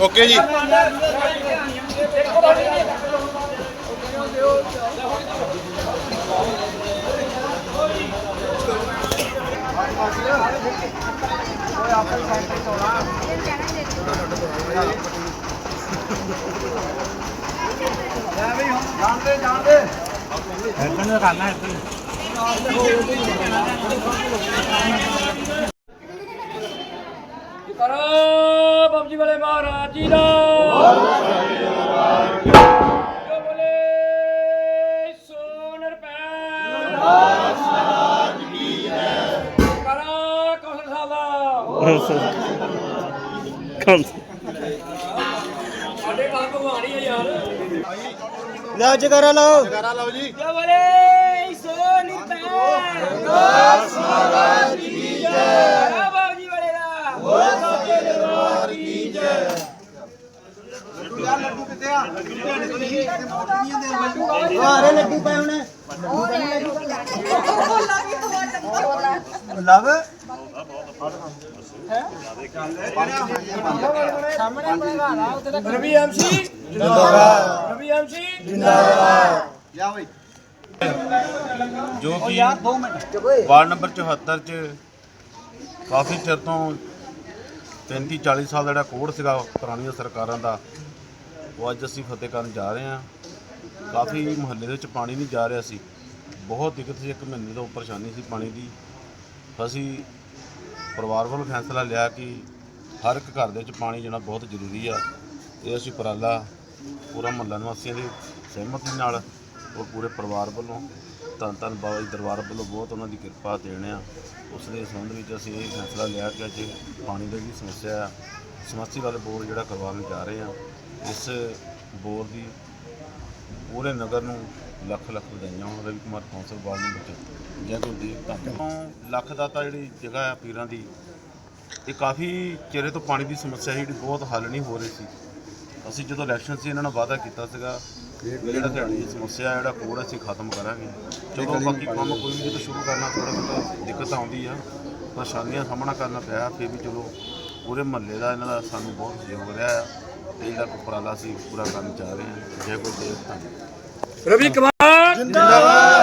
Okay ਜੀ ਕਰੋ ਬਾਬਜੀ ਵਾਲੇ ਮਹਾਰਾਜ ਜੀ ਦਾ। ਜੋ ਬੋਲੇ ਸੋ ਨਿਰਭੈ ਕਰੋ ਕੌਸ਼ਲ ਸਾਹਿਬ ਸਾਡੇ ਘਰ ਭਗਵਾਨ ਹੀ ਆ ਯਾਰ। ਲਓ ਜਗਰਾ ਲਓ। ਕਰਾ ਲਓ ਜੀ ਜੋ ਬੋਲੇ ਸੋ ਨਿਰਭੈ ਦਾਸ ਮਹਾਰਾਜ ਕੀ ਜੈ ਬਾਬਜੀ ਵਾਲੇ ਦਾ ਹਾਰੇ ਲੱਡੂ ਪਏ ਹੁਣ। ਲਵ। ਰਵੀ ਐਮਸੀ ਜਿੰਦਾਬਾਦ ਰਵੀ ਐਮਸੀ ਜੋ ਕਿ ਵਾਰਡ ਨੰਬਰ 74 ਚ ਕਾਫੀ ਚਿਰ ਤੋਂ 35 40 ਸਾਲ ਦਾ ਜਿਹੜਾ ਕੋਡ ਸੀਗਾ ਪੁਰਾਣੀਆਂ ਸਰਕਾਰਾਂ ਦਾ ਉਹ ਅੱਜ ਅਸੀਂ ਫਤਿਹ ਕਰਨ ਜਾ ਰਹੇ ਹਾਂ। ਕਾਫੀ ਮੁਹੱਲੇ ਦੇ ਵਿੱਚ ਪਾਣੀ ਨਹੀਂ ਜਾ ਰਿਹਾ ਸੀ। ਬਹੁਤ ਦਿੱਕਤ ਸੀ। ਇੱਕ ਮਹੀਨੇ ਤੋਂ ਪਰੇਸ਼ਾਨੀ ਸੀ ਪਾਣੀ ਦੀ। ਅਸੀਂ ਪਰਿਵਾਰ ਵੱਲੋਂ ਫੈਸਲਾ ਲਿਆ ਕਿ ਹਰ ਇੱਕ ਘਰ ਦੇ ਵਿੱਚ ਪਾਣੀ ਜਾਣਾ ਬਹੁਤ ਜ਼ਰੂਰੀ ਆ। ਇਹ ਅਸੀਂ ਉਪਰਾਲਾ ਪੂਰਾ ਮੁਹੱਲਾ ਨਿਵਾਸੀਆਂ ਦੀ ਸਹਿਮਤੀ ਨਾਲ ਔਰ ਪੂਰੇ ਪਰਿਵਾਰ ਵੱਲੋਂ, ਧੰਨ ਧੰਨ ਬਾਬਾ ਜੀ ਦਰਬਾਰ ਵੱਲੋਂ ਬਹੁਤ ਉਹਨਾਂ ਦੀ ਕਿਰਪਾ ਦੇਣ ਆ। ਉਸ ਦੇ ਸੰਬੰਧ ਵਿੱਚ ਅਸੀਂ ਇਹ ਫੈਸਲਾ ਲਿਆ ਕਿ ਅੱਜ ਪਾਣੀ ਦੀ ਵੀ ਸਮੱਸਿਆ ਆ। ਸਮੱਸਿਆ ਵਾਲੇ ਬੋਰ ਜਿਹੜਾ ਕਰਵਾਉਣ ਜਾ ਰਹੇ ਆ। ਇਸ ਬੋਰ ਦੀ ਪੂਰੇ ਨਗਰ ਨੂੰ ਲੱਖ ਲੱਖ ਵਧਾਈਆਂ ਹੋਣ Ravi Kumar council ward number ਚ ਜੈ ਗੁਰਦੀਪ ਧੰਨ ਲੱਖ ਦਾ ਤਾਂ ਜਿਹੜੀ ਜਗ੍ਹਾ ਆ ਪੀਰਾਂ ਦੀ ਇਹ ਕਾਫੀ ਚਿਹਰੇ ਤੋਂ ਪਾਣੀ ਦੀ ਸਮੱਸਿਆ ਸੀ ਜਿਹੜੀ ਬਹੁਤ ਹੱਲ ਨਹੀਂ ਹੋ ਰਹੀ ਸੀ। ਅਸੀਂ ਜਦੋਂ ਇਲੈਕਸ਼ਨ ਸੀ ਇਹਨਾਂ ਨਾਲ ਵਾਅਦਾ ਕੀਤਾ ਸੀਗਾ ਜਿਹੜਾ ਤੁਹਾਡੀ ਸਮੱਸਿਆ ਜਿਹੜਾ ਕੋਡ ਅਸੀਂ ਖਤਮ ਕਰਾਂਗੇ। ਜਦੋਂ ਬਾਕੀ ਕੰਮ ਕੋਈ ਵੀ ਜਦੋਂ ਸ਼ੁਰੂ ਕਰਨਾ ਥੋੜਾ ਬਹੁਤਾ ਦਿੱਕਤ ਆਉਂਦੀ ਆ ਪਰੇਸ਼ਾਨੀਆਂ ਸਾਹਮਣਾ ਕਰਨਾ ਪਿਆ ਫਿਰ ਵੀ ਚਲੋ ਪੂਰੇ ਮਹੱਲੇ ਦਾ ਇਹਨਾਂ ਦਾ ਸਾਨੂੰ ਬਹੁਤ ਸਹਿਯੋਗ ਰਿਹਾ ਆ। ਇਹ ਜਿਹੜਾ ਉਪਰਾਲਾ ਅਸੀਂ ਪੂਰਾ ਕਰਨ ਚਾਹ ਰਹੇ ਹਾਂ। ਜੈ ਗੁਰਦੇਵ ਧੰਨ ਰਵੀ ਕੁਮਾਰ! ਜਿੰਦਾਬਾਦ!